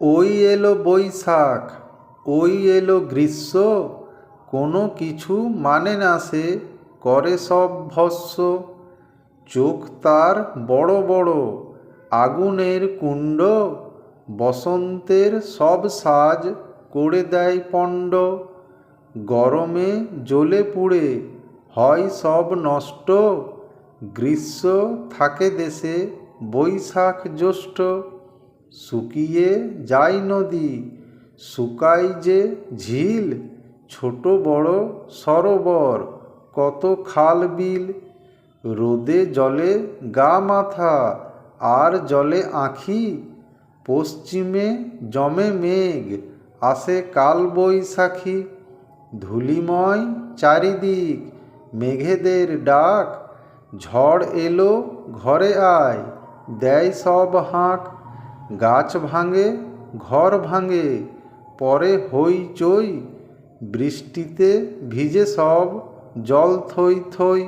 ওই এলো বৈশাখ, ওই এলো গ্রীষ্ম, কোনো কিছু মানে না সে, করে সব ভস্ম চোখ তার বড় বড়, আগুনের কুণ্ড, বসন্তের সব সাজ করে দেয় পণ্ড। গরমে জ্বলে পুড়ে, হয় সব নষ্ট। গ্রীষ্ম থাকে দেশে, বৈশাখ জ্যৈষ্ঠ। শুকিয়ে যায় নদী, শুকায় যে ঝিল, ছোট বড় সরোবর, কত খাল বিল। রোদে জলে গা মাথা, আর জলে আঁখি। পশ্চিমে জমে মেঘ, আসে কাল বৈশাখী। ধূলিময় চারিদিক, মেঘেদের ডাক। ঝড় এলো, ঘরে আয়, দেয় সব হাঁক। গাছ ভাঙে ঘর ভাঙে পরে হই চই বৃষ্টিতে ভিজে সব জল থই থই।